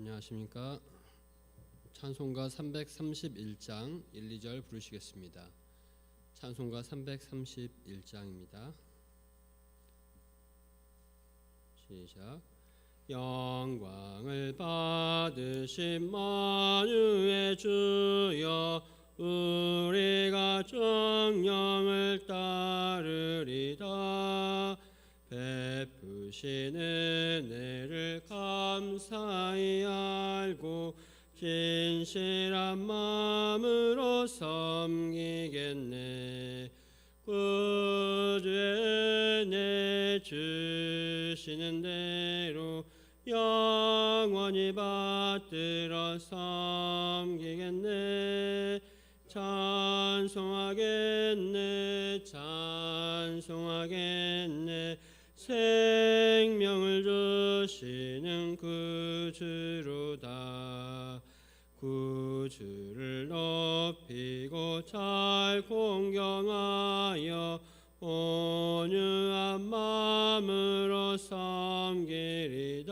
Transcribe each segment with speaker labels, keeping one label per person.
Speaker 1: 안녕하십니까? 찬송가 331장 1, 2절 부르시겠습니다. 찬송가 331장입니다. 시작. 영광을 받으신 만유의 주여 우리가 정령을 따르리다 베 푸신 은혜를 감사히 알고 진실한 마음으로 섬기겠네. 구주의 내 주시는 대로 영원히 받들어 섬기겠네. 찬송하겠네 찬송하겠네 생명을 주시는 구주로다. 구주를 높이고 잘 공경하여 온유한 마음으로 섬기리다.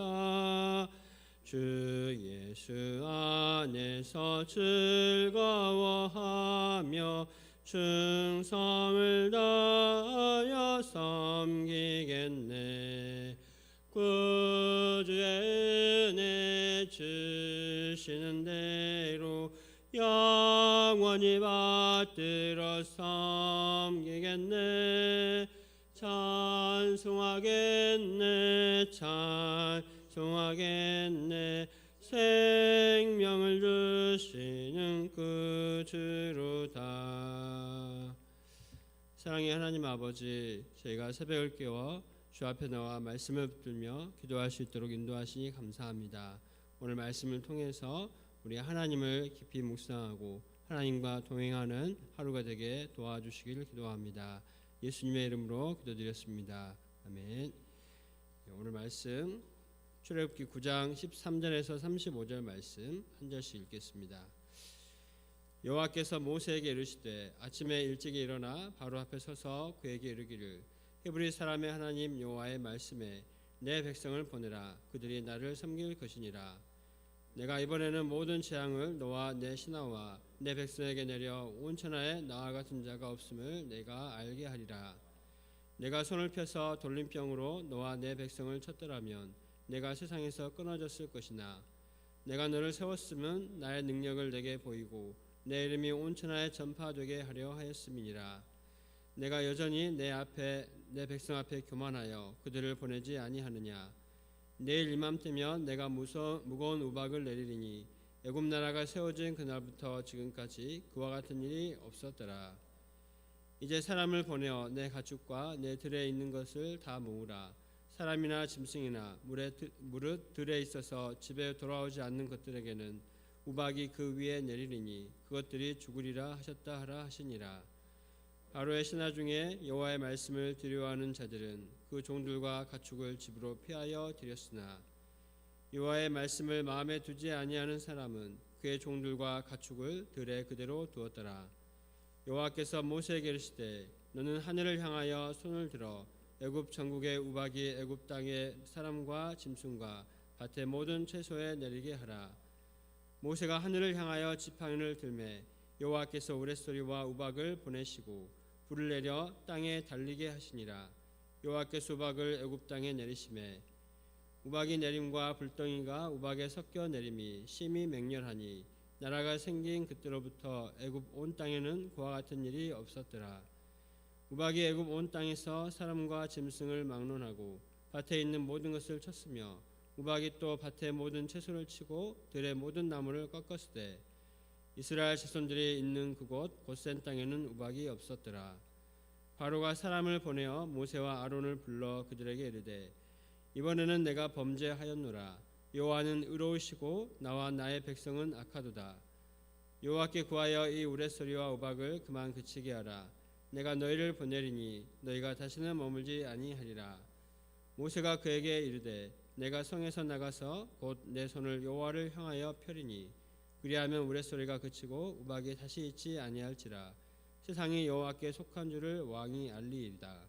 Speaker 1: 주 예수 안에서 즐거워하며 충성을 다하여 섬기겠네. 구주의 은혜 주시는 대로 영원히 받들어 섬기겠네. 찬송하겠네 찬송하겠네 생명을 주시는 구주로다. 사랑의 하나님 아버지 저희가 새벽을 깨워 주 앞에 나와 말씀을 붙들며 기도할 수 있도록 인도하시니 감사합니다. 오늘 말씀을 통해서 우리 하나님을 깊이 묵상하고 하나님과 동행하는 하루가 되게 도와주시기를 기도합니다. 예수님의 이름으로 기도드렸습니다. 아멘. 네, 오늘 말씀 출애굽기 9장 13절에서 35절 말씀 한 절씩 읽겠습니다. 여호와께서 모세에게 이르시되 아침에 일찍이 일어나 바로 앞에 서서 그에게 이르기를 헤브리 사람의 하나님 여호와의 말씀에 내 백성을 보내라. 그들이 나를 섬길 것이니라. 내가 이번에는 모든 재앙을 너와 내 신하와 내 백성에게 내려 온 천하에 나와 같은 자가 없음을 내가 알게 하리라. 내가 손을 펴서 돌림병으로 너와 내 백성을 쳤더라면 내가 세상에서 끊어졌을 것이나 내가 너를 세웠으면 나의 능력을 내게 보이고 내 이름이 온 천하에 전파되게 하려 하였음이니라. 내가 여전히 내 앞에 내 백성 앞에 교만하여 그들을 보내지 아니하느냐. 내일 이맘때면 내가 무서, 무거운 우박을 내리리니 애굽 나라가 세워진 그날부터 지금까지 그와 같은 일이 없었더라. 이제 사람을 보내어 내 가축과 내 들에 있는 것을 다 모으라 사람이나 짐승이나 물에 무릇 들에 있어서 집에 돌아오지 않는 것들에게는 우박이 그 위에 내리리니 그것들이 죽으리라 하셨다 하라 하시니라. 바로의 신하 중에 여호와의 말씀을 드려하는 자들은 그 종들과 가축을 집으로 피하여 드렸으나 여호와의 말씀을 마음에 두지 아니하는 사람은 그의 종들과 가축을 들에 그대로 두었더라. 여호와께서 모세에게 이르시되 너는 하늘을 향하여 손을 들어 애굽 전국의 우박이 애굽 땅의 사람과 짐승과 밭의 모든 채소에 내리게 하라. 모세가 하늘을 향하여 지팡이를 들매 여호와께서 우레소리와 우박을 보내시고 불을 내려 땅에 달리게 하시니라. 여호와께서 우박을 애굽 땅에 내리심에 우박이 내림과 불덩이가 우박에 섞여 내림이 심히 맹렬하니 나라가 생긴 그때로부터 애굽 온 땅에는 그와 같은 일이 없었더라. 우박이 애굽 온 땅에서 사람과 짐승을 막론하고 밭에 있는 모든 것을 쳤으며 우박이 또 밭의 모든 채소를 치고 들의 모든 나무를 꺾었으되 이스라엘 자손들이 있는 그곳 곧센 땅에는 우박이 없었더라. 바로가 사람을 보내어 모세와 아론을 불러 그들에게 이르되 이번에는 내가 범죄하였노라. 여호와는 의로우시고 나와 나의 백성은 악하도다. 여호와께 구하여 이 우레소리와 우박을 그만 그치게 하라. 내가 너희를 보내리니 너희가 다시는 머물지 아니하리라. 모세가 그에게 이르되 내가 성에서 나가서 곧 내 손을 여호와를 향하여 펴리니 그리하면 우레소리가 그치고 우박이 다시 있지 아니할지라 세상이 여호와께 속한 줄을 왕이 알리이다.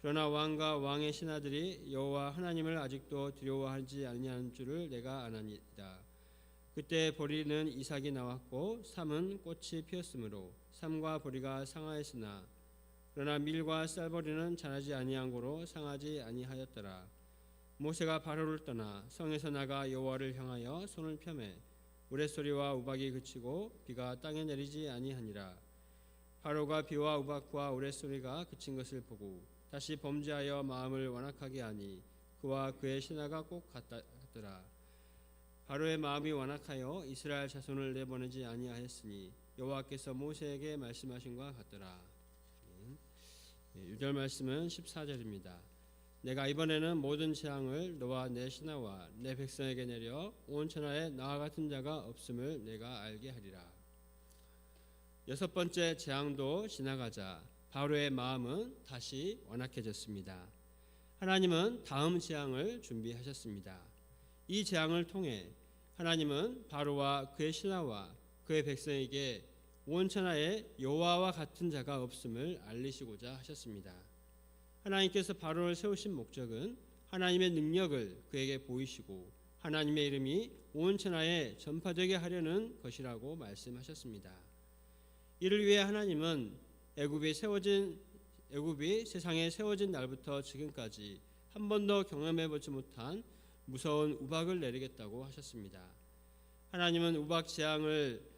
Speaker 1: 그러나 왕과 왕의 신하들이 여호와 하나님을 아직도 두려워하지 아니하는 줄을 내가 아나니이다. 그때 보리는 이삭이 나왔고 삼은 꽃이 피었으므로 삼과 보리가 상하였으나 그러나 밀과 쌀보리는 자라지 아니한 고로 상하지 아니하였더라. 모세가 바로를 떠나 성에서 나가 여호와를 향하여 손을 펴매 우레소리와 우박이 그치고 비가 땅에 내리지 아니하니라. 바로가 비와 우박과 우레소리가 그친 것을 보고 다시 범죄하여 마음을 완악하게 하니 그와 그의 신하가 꼭 같더라. 바로의 마음이 완악하여 이스라엘 자손을 내보내지 아니하였으니 여호와께서 모세에게 말씀하신 것 같더라. 예, 유절 말씀은 14절입니다. 내가 이번에는 모든 재앙을 너와 내 신하와 내 백성에게 내려 온 천하에 나와 같은 자가 없음을 내가 알게 하리라. 여섯 번째 재앙도 지나가자 바로의 마음은 다시 완악해졌습니다. 하나님은 다음 재앙을 준비하셨습니다. 이 재앙을 통해 하나님은 바로와 그의 신하와 그의 백성에게 온 천하에 여호와와 같은 자가 없음을 알리시고자 하셨습니다. 하나님께서 바로를 세우신 목적은 하나님의 능력을 그에게 보이시고 하나님의 이름이 온 천하에 전파되게 하려는 것이라고 말씀하셨습니다. 이를 위해 하나님은 애굽이 세워진 애굽이 세상에 세워진 날부터 지금까지 한 번도 경험해 보지 못한 무서운 우박을 내리겠다고 하셨습니다. 하나님은 우박 재앙을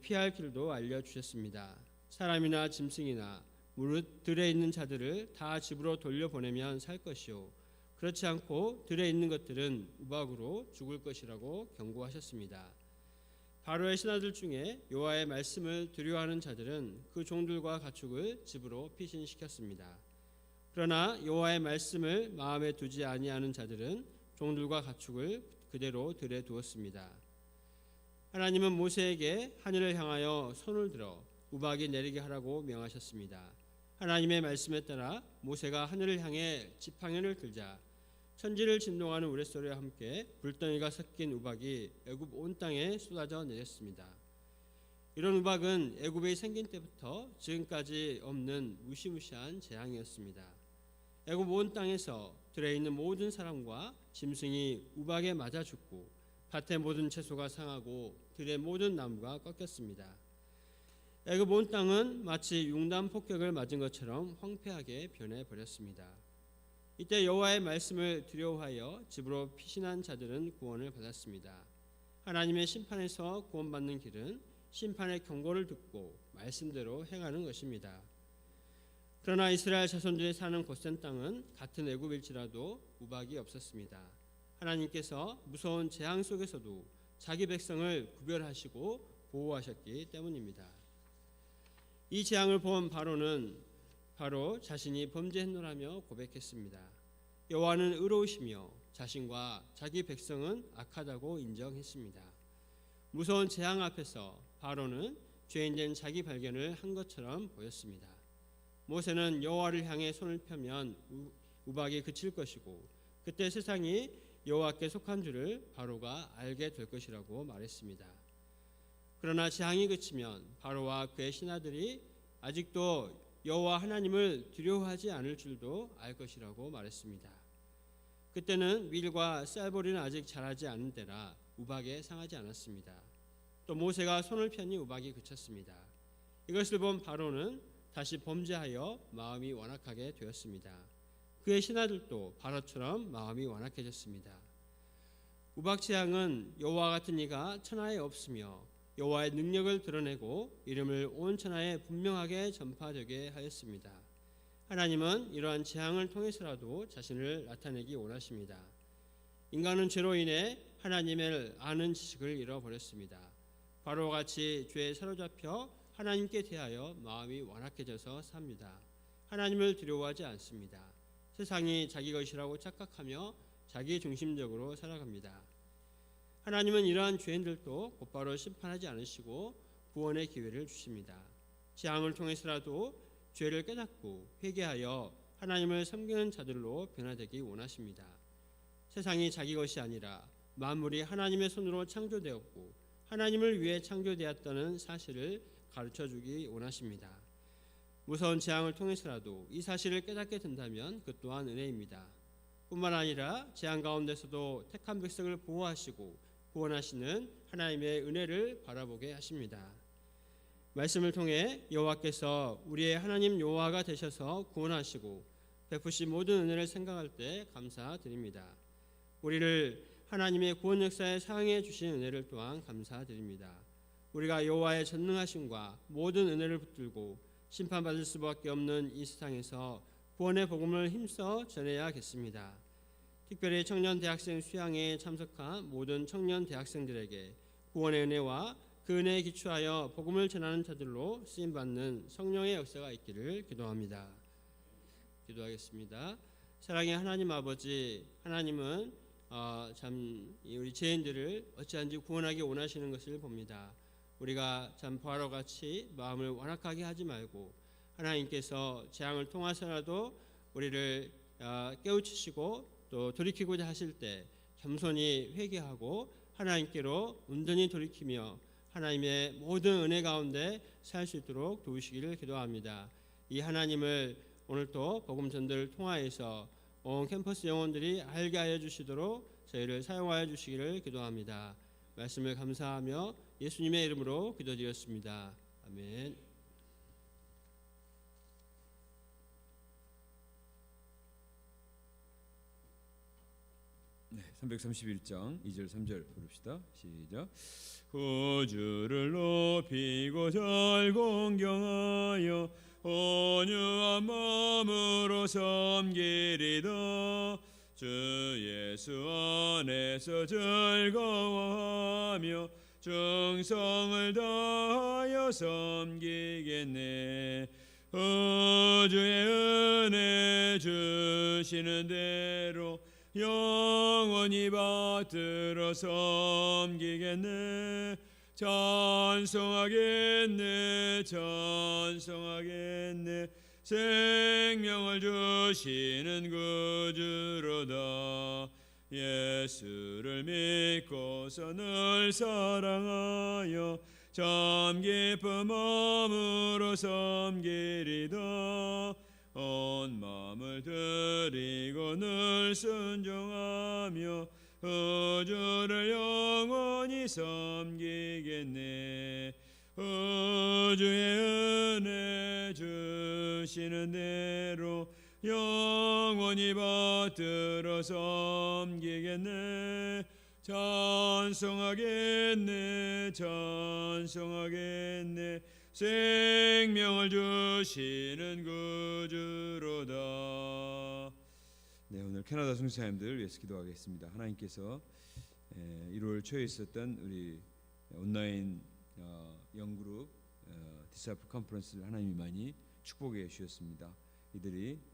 Speaker 1: 피할 길도 알려 주셨습니다. 사람이나 짐승이나 무릇 들에 있는 자들을 다 집으로 돌려보내면 살 것이요 그렇지 않고 들에 있는 것들은 우박으로 죽을 것이라고 경고하셨습니다. 바로의 신하들 중에 여호와의 말씀을 두려워하는 자들은 그 종들과 가축을 집으로 피신시켰습니다. 그러나 여호와의 말씀을 마음에 두지 아니하는 자들은 종들과 가축을 그대로 들에 두었습니다. 하나님은 모세에게 하늘을 향하여 손을 들어 우박이 내리게 하라고 명하셨습니다. 하나님의 말씀에 따라 모세가 하늘을 향해 지팡이를 들자 천지를 진동하는 우레소리와 함께 불덩이가 섞인 우박이 애굽 온 땅에 쏟아져 내렸습니다. 이런 우박은 애굽이 생긴 때부터 지금까지 없는 무시무시한 재앙이었습니다. 애굽 온 땅에서 들에 있는 모든 사람과 짐승이 우박에 맞아 죽고 밭의 모든 채소가 상하고 들의 모든 나무가 꺾였습니다. 애굽 온 땅은 마치 융단 폭격을 맞은 것처럼 황폐하게 변해 버렸습니다. 이때 여호와의 말씀을 두려워하여 집으로 피신한 자들은 구원을 받았습니다. 하나님의 심판에서 구원받는 길은 심판의 경고를 듣고 말씀대로 행하는 것입니다. 그러나 이스라엘 자손들이 사는 고센 땅은 같은 애굽일지라도 우박이 없었습니다. 하나님께서 무서운 재앙 속에서도 자기 백성을 구별하시고 보호하셨기 때문입니다. 이 재앙을 본 바로는 바로 자신이 범죄했노라며 고백했습니다. 여호와는 의로우시며 자신과 자기 백성은 악하다고 인정했습니다. 무서운 재앙 앞에서 바로는 죄인된 자기 발견을 한 것처럼 보였습니다. 모세는 여호와를 향해 손을 펴면 우박이 그칠 것이고 그때 세상이 여호와께 속한 줄을 바로가 알게 될 것이라고 말했습니다. 그러나 재앙이 그치면 바로와 그의 신하들이 아직도 여호와 하나님을 두려워하지 않을 줄도 알 것이라고 말했습니다. 그때는 밀과 쌀보리는 아직 자라지 않은 때라 우박에 상하지 않았습니다. 또 모세가 손을 펴니 우박이 그쳤습니다. 이것을 본 바로는 다시 범죄하여 마음이 완악하게 되었습니다. 그의 신하들도 바로처럼 마음이 완악해졌습니다. 우박 재앙은 여호와 같은 이가 천하에 없으며 여호와의 능력을 드러내고 이름을 온 천하에 분명하게 전파되게 하였습니다. 하나님은 이러한 재앙을 통해서라도 자신을 나타내기 원하십니다. 인간은 죄로 인해 하나님을 아는 지식을 잃어버렸습니다. 바로 같이 죄에 사로잡혀 하나님께 대하여 마음이 완악해져서 삽니다. 하나님을 두려워하지 않습니다. 세상이 자기 것이라고 착각하며 자기 중심적으로 살아갑니다. 하나님은 이러한 죄인들도 곧바로 심판하지 않으시고 구원의 기회를 주십니다. 재앙을 통해서라도 죄를 깨닫고 회개하여 하나님을 섬기는 자들로 변화되기 원하십니다. 세상이 자기 것이 아니라 만물이 하나님의 손으로 창조되었고 하나님을 위해 창조되었다는 사실을 가르쳐 주기 원하십니다. 무서운 재앙을 통해서라도 이 사실을 깨닫게 된다면 그 또한 은혜입니다. 뿐만 아니라 재앙 가운데서도 택한 백성을 보호하시고 구원하시는 하나님의 은혜를 바라보게 하십니다. 말씀을 통해 여호와께서 우리의 하나님 여호와가 되셔서 구원하시고 베푸신 모든 은혜를 생각할 때 감사드립니다. 우리를 하나님의 구원 역사에 사용해 주신 은혜를 또한 감사드립니다. 우리가 여호와의 전능하심과 모든 은혜를 붙들고 심판받을 수밖에 없는 이 세상에서 구원의 복음을 힘써 전해야겠습니다. 특별히 청년 대학생 수양에 참석한 모든 청년 대학생들에게 구원의 은혜와 그 은혜에 기초하여 복음을 전하는 자들로 쓰임 받는 성령의 역사가 있기를 기도합니다. 기도하겠습니다. 사랑의 하나님 아버지, 하나님은 어, 참 우리 죄인들을 어찌한지 구원하기 원하시는 것을 봅니다. 우리가 참 바로 같이 마음을 완악하게 하지 말고 하나님께서 재앙을 통해서라도 우리를 어, 깨우치시고 또 돌이키고자 하실 때 겸손히 회개하고 하나님께로 온전히 돌이키며 하나님의 모든 은혜 가운데 살 수 있도록 도우시기를 기도합니다. 이 하나님을 오늘 또 복음 전도를 통하여서 온 캠퍼스 영혼들이 알게 하여 주시도록 저희를 사용하여 주시기를 기도합니다. 말씀을 감사하며 예수님의 이름으로 기도드렸습니다. 아멘.
Speaker 2: 네, 331장 2절 3절 부릅시다. 시작. 구주를 높이고 절 공경하여 온유한 마음으로 섬기리다. 주 예수 안에서 즐거워하며 충성을 다하여 섬기겠네. 우주의 은혜 주시는 대로 영원히 받들어 섬기겠네. 찬송하겠네 찬송하겠네. 생명을 주시는 구주로다 예수를 믿고서 늘 사랑하여 참 기쁜 마음으로 섬기리다 온 마음을 드리고 늘 순종하며 우주를 영원히 섬기겠네. 우주의 은혜 주시는 대로 영원히 받들어 섬기겠네 찬송하겠네 찬송하겠네 생명을 주시는 구주로다. 네 오늘 캐나다 성사님들 위해서 기도하겠습니다. 하나님께서 1월 초에 있었던 우리 온라인 어, 영그룹 어, 디사플 컨퍼런스를 하나님이 많이 축복해 주셨습니다. 이들이 어,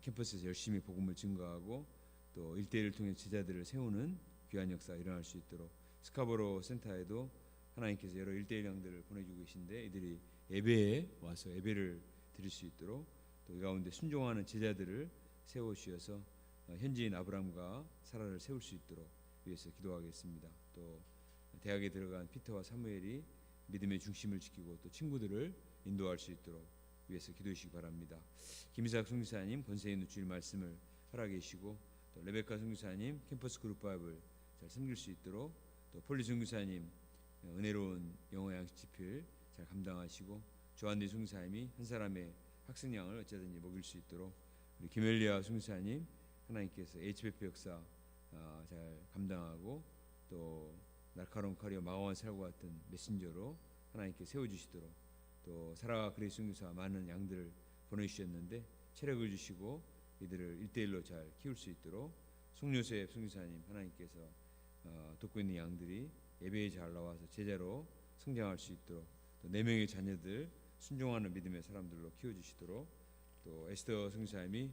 Speaker 2: 캠퍼스에서 열심히 복음을 증거하고 또 일대일을 통해 제자들을 세우는 귀한 역사 일어날 수 있도록 스카보로 센터에도 하나님께서 여러 일대일 양들을 보내주고 계신데 이들이 예배에 와서 예배를 드릴 수 있도록 또 이 가운데 순종하는 제자들을 세워 주셔서 현지인 아브람과 사라를 세울 수 있도록 위해서 기도하겠습니다. 또 대학에 들어간 피터와 사무엘이 믿음의 중심을 지키고 또 친구들을 인도할 수 있도록 위해서 기도해 주시기 바랍니다. 김이삭 성교사님 권세 있는 주일 말씀을 주시고 또 레베카 성교사님 캠퍼스 그룹 바이블 잘 섬길 수 있도록 또 폴리 성교사님 은혜로운 영어 양식 집필 잘 감당하시고 조한디 성교사님이 한 사람의 학생 양을 어쩌든지 먹일 수 있도록 우리 김엘리아 성교사님 하나님께서 HBF 역사 아, 잘 감당하고 또 날카로운 칼이와 마왕을 살고 왔던 메신저로 하나님께 세워주시도록 또 사라 그레이스 성교사 많은 양들을 보내주셨는데 체력을 주시고 이들을 일대일로 잘 키울 수 있도록 송요셉 성교사님 하나님께서 어, 돕고 있는 양들이 예배에 잘 나와서 제자로 성장할 수 있도록 또 네 명의 자녀들 순종하는 믿음의 사람들로 키워주시도록 또 에스더 성교사님이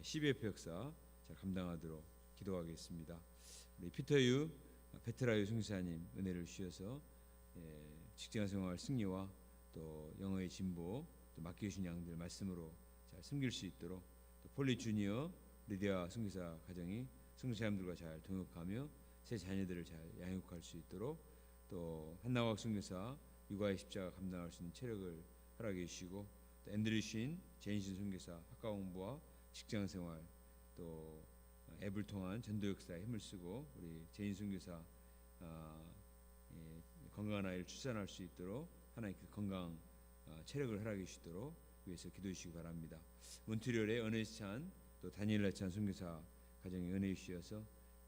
Speaker 2: CBF 역사 잘 감당하도록 기도하겠습니다. 우리 피터유 베테라유 성교사님 은혜를 주셔서 예, 직장생활 승리와 또 영어의 진보 또 맡겨주신 양들 말씀으로 잘 섬길 수 있도록 또 폴리 주니어 리디아 성교사 가정이 성교사님들과 잘 동역하며 새 자녀들을 잘 양육할 수 있도록 또 한나학 성교사 육아의 십자가 감당할 수 있는 체력을 허락해 주시고 또 앤드류 신 제인신 선교사 학과 공부와 직장 생활 또 앱을 통한 전도 역사에 힘을 쓰고 우리 제인 선교사 아, 예, 건강한 아이를 출산할 수 있도록 하나님 그 건강 아, 체력을 허락해 주시도록 위해서 기도해 주시기 바랍니다. 몬트리올의 은혜 찬 또 다니엘라 찬 선교사 가정에 은혜 주시어서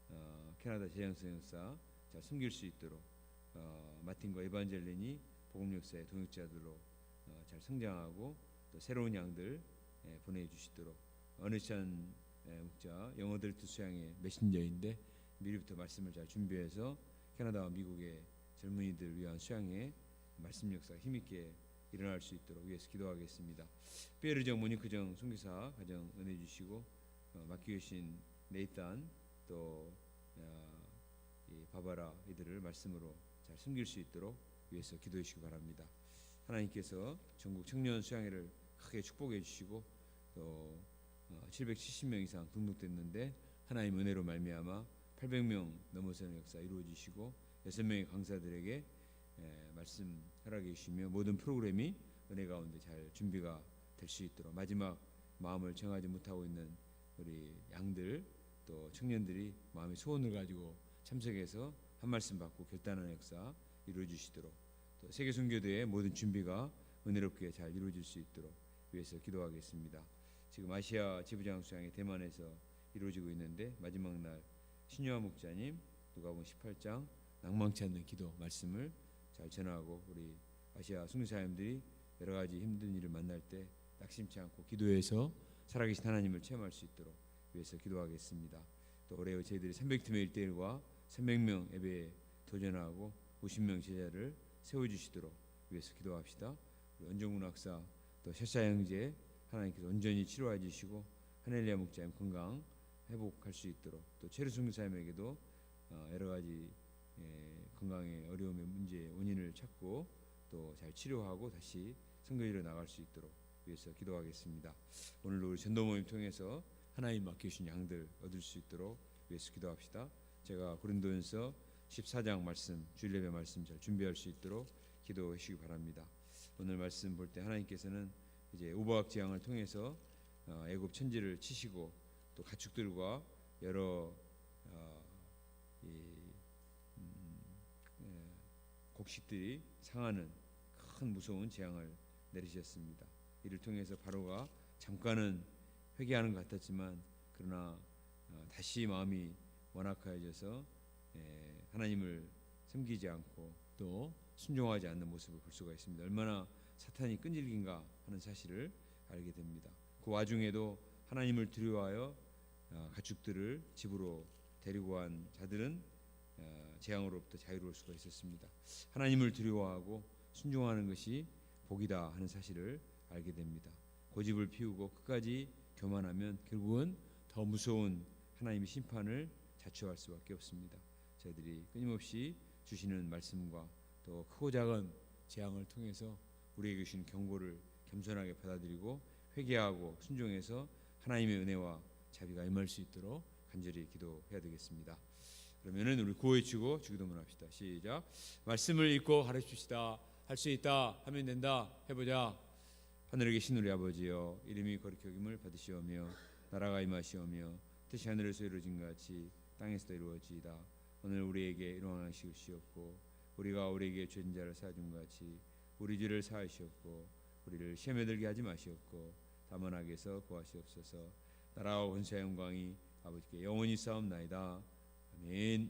Speaker 2: 어, 캐나다 역사 잘 숨길 수 있도록 어, 마틴과 에반젤린이 복음 역사의 동역자들로 어, 잘 성장하고 또 새로운 양들 예, 보내주시도록 어느찬 예, 목자 영어들 투수양의 메신저인데 미리부터 말씀을 잘 준비해서 캐나다와 미국의 젊은이들 위한 수양의 말씀 역사 힘있게 일어날 수 있도록 위해서 기도하겠습니다. 베르정 모니크정 선교사 가정 은혜 주시고 어, 맡기 계신 네이탄 또 어, 이 바바라 이들을 말씀으로 잘 숨길 수 있도록 위해서 기도해 주시기 바랍니다. 하나님께서 전국 청년 수양회를 크게 축복해 주시고 또 어, 770명 이상 등록됐는데 하나님 은혜로 말미암아 800명 넘어서는 역사 이루어지시고 여섯 명의 강사들에게 에, 말씀 주시며 모든 프로그램이 은혜 가운데 잘 준비가 될 수 있도록 마지막 마음을 정하지 못하고 있는 우리 양들 또 청년들이 마음의 소원을 가지고 참석해서 한 말씀 받고 결단하는 역사 이루어 주시도록 또 세계 선교대의 모든 준비가 은혜롭게 잘 이루어질 수 있도록 위해서 기도하겠습니다. 지금 아시아 지부장 수양이 대만에서 이루어지고 있는데 마지막 날 신유아 목자님 누가복음 18장 낭망치 않는 기도 말씀을 잘 전하고 우리 아시아 순교사님들이 여러 가지 힘든 일을 만날 때 낙심치 않고 기도해서 살아계신 하나님을 체험할 수 있도록 위해서 기도하겠습니다. 또 올해 저희들이 300팀의 1대1과 300명 예배에 도전하고 50명 제자를 세워주시도록 위해서 기도합시다. 우리 원정문 학사 또 셔샤 형제 하나님께서 온전히 치료해 주시고 하넬리아 목자님 건강 회복할 수 있도록 또 체르 선교사님에게도 어, 여러 가지 예, 건강의 어려움의 문제 원인을 찾고 또 잘 치료하고 다시 선교지로 나갈 수 있도록 위해서 기도하겠습니다. 오늘도 우리 전도 모임 통해서 하나님 맡기신 양들 얻을 수 있도록 위해서 기도합시다. 제가 고린도전서 14장 말씀 주일예배 말씀 잘 준비할 수 있도록 기도해 주시기 바랍니다. 오늘 말씀 볼 때 하나님께서는 이제 우박 재앙을 통해서 어, 애굽 천지를 치시고 또 가축들과 여러 어, 곡식들이 상하는 큰 무서운 재앙을 내리셨습니다. 이를 통해서 바로가 잠깐은 회개하는 것 같았지만 그러나 어, 다시 마음이 완악해져서 예, 하나님을 섬기지 않고 또 순종하지 않는 모습을 볼 수가 있습니다. 얼마나 사탄이 끈질긴가 하는 사실을 알게 됩니다. 그 와중에도 하나님을 두려워하여 어, 가축들을 집으로 데리고 간 자들은 어, 재앙으로부터 자유로울 수가 있었습니다. 하나님을 두려워하고 순종하는 것이 복이다 하는 사실을 알게 됩니다. 고집을 피우고 끝까지 교만하면 결국은 더 무서운 하나님의 심판을 자초할 수밖에 없습니다. 저희들이 끊임없이 주시는 말씀과 또 크고 작은 재앙을 통해서 우리에게 주신 경고를 겸손하게 받아들이고 회개하고 순종해서 하나님의 은혜와 자비가 임할 수 있도록 간절히 기도해야 되겠습니다. 그러면은 우리 구호해주고 주기도문 합시다. 시작. 말씀을 읽고 가르치시다. 할 수 있다 하면 된다. 해보자. 하늘에 계신 우리 아버지여 이름이 거룩히 여김을 받으시오며 나라가 임하시오며 뜻이 하늘에서 이루어진 것 같이 땅에서도 이루어지이다. 오늘 우리에게 것을 주시옵고 우리가 우리에게 죄진 자를 사준 것 같이 우리 죄를 사하시옵고 우리를 시험에 들게 하지 마시옵고 다만 악에서 구하시옵소서 나라와 권세와 영광이 아버지께 영원히 싸움나이다 아멘